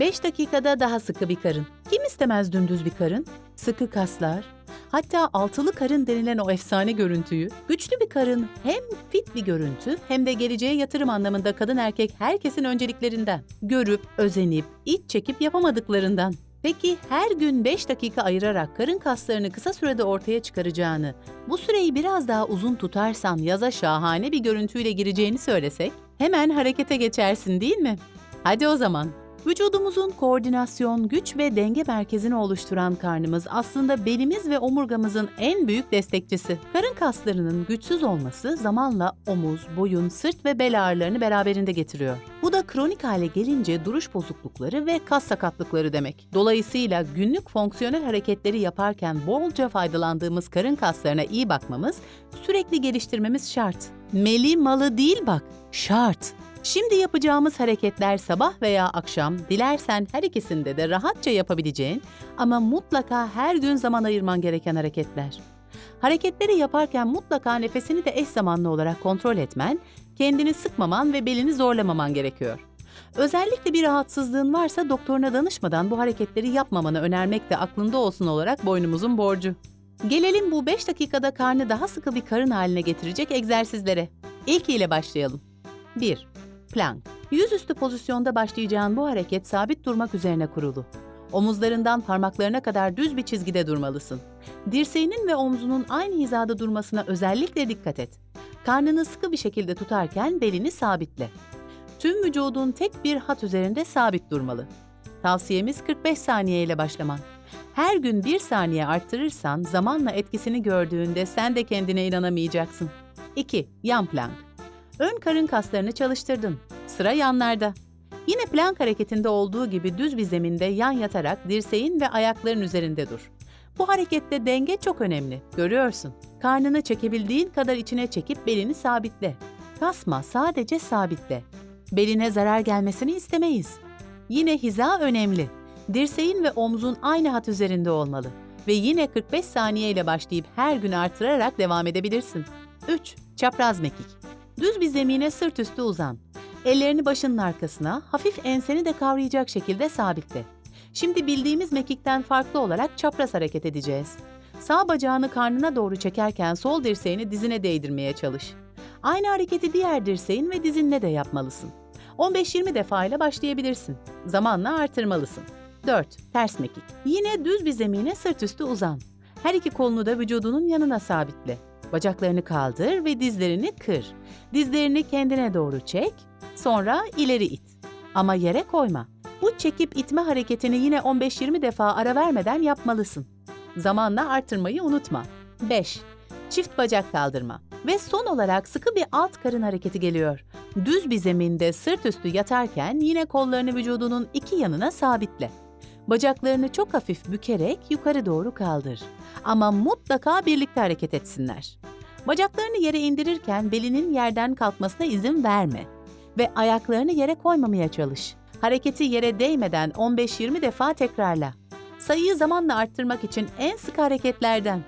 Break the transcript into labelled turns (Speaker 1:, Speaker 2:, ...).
Speaker 1: 5 dakikada daha sıkı bir karın. Kim istemez dümdüz bir karın? Sıkı kaslar. Hatta altılı karın denilen o efsane görüntüyü, güçlü bir karın hem fit bir görüntü hem de geleceğe yatırım anlamında kadın erkek herkesin önceliklerinden. Görüp, özenip, iç çekip yapamadıklarından. Peki her gün 5 dakika ayırarak karın kaslarını kısa sürede ortaya çıkaracağını, bu süreyi biraz daha uzun tutarsan yaza şahane bir görüntüyle gireceğini söylesek, hemen harekete geçersin değil mi? Hadi o zaman. Vücudumuzun koordinasyon, güç ve denge merkezini oluşturan karnımız aslında belimiz ve omurgamızın en büyük destekçisi. Karın kaslarının güçsüz olması zamanla omuz, boyun, sırt ve bel ağrılarını beraberinde getiriyor. Bu da kronik hale gelince duruş bozuklukları ve kas sakatlıkları demek. Dolayısıyla günlük fonksiyonel hareketleri yaparken bolca faydalandığımız karın kaslarına iyi bakmamız, sürekli geliştirmemiz şart. Meli malı değil bak, şart. Şimdi yapacağımız hareketler sabah veya akşam, dilersen her ikisinde de rahatça yapabileceğin ama mutlaka her gün zaman ayırman gereken hareketler. Hareketleri yaparken mutlaka nefesini de eş zamanlı olarak kontrol etmen, kendini sıkmaman ve belini zorlamaman gerekiyor. Özellikle bir rahatsızlığın varsa doktoruna danışmadan bu hareketleri yapmamanı önermek de aklında olsun olarak boynumuzun borcu. Gelelim bu 5 dakikada karnı daha sıkı bir karın haline getirecek egzersizlere. İlk ile başlayalım. 1. Plank. Yüzüstü pozisyonda başlayacağın bu hareket sabit durmak üzerine kurulu. Omuzlarından parmaklarına kadar düz bir çizgide durmalısın. Dirseğinin ve omzunun aynı hizada durmasına özellikle dikkat et. Karnını sıkı bir şekilde tutarken belini sabitle. Tüm vücudun tek bir hat üzerinde sabit durmalı. Tavsiyemiz 45 saniye ile başlaman. Her gün bir saniye arttırırsan zamanla etkisini gördüğünde sen de kendine inanamayacaksın. 2. Yan plank. Ön karın kaslarını çalıştırdın. Sıra yanlarda. Yine plank hareketinde olduğu gibi düz bir zeminde yan yatarak dirseğin ve ayakların üzerinde dur. Bu harekette denge çok önemli. Görüyorsun. Karnını çekebildiğin kadar içine çekip belini sabitle. Kasma, sadece sabitle. Beline zarar gelmesini istemeyiz. Yine hiza önemli. Dirseğin ve omzun aynı hat üzerinde olmalı. Ve yine 45 saniye ile başlayıp her gün artırarak devam edebilirsin. 3. Çapraz mekik. Düz bir zemine sırt üstü uzan. Ellerini başının arkasına, hafif enseni de kavrayacak şekilde sabitle. Şimdi bildiğimiz mekikten farklı olarak çapraz hareket edeceğiz. Sağ bacağını karnına doğru çekerken sol dirseğini dizine değdirmeye çalış. Aynı hareketi diğer dirseğin ve dizinle de yapmalısın. 15-20 defa ile başlayabilirsin. Zamanla artırmalısın. 4. Ters mekik. Yine düz bir zemine sırt üstü uzan. Her iki kolunu da vücudunun yanına sabitle. Bacaklarını kaldır ve dizlerini kır. Dizlerini kendine doğru çek, sonra ileri it. Ama yere koyma. Bu çekip itme hareketini yine 15-20 defa ara vermeden yapmalısın. Zamanla artırmayı unutma. 5. Çift bacak kaldırma. Ve son olarak sıkı bir alt karın hareketi geliyor. Düz bir zeminde sırt üstü yatarken yine kollarını vücudunun iki yanına sabitle. Bacaklarını çok hafif bükerek yukarı doğru kaldır. Ama mutlaka birlikte hareket etsinler. Bacaklarını yere indirirken belinin yerden kalkmasına izin verme ve ayaklarını yere koymamaya çalış. Hareketi yere değmeden 15-20 defa tekrarla. Sayıyı zamanla arttırmak için en sık hareketlerden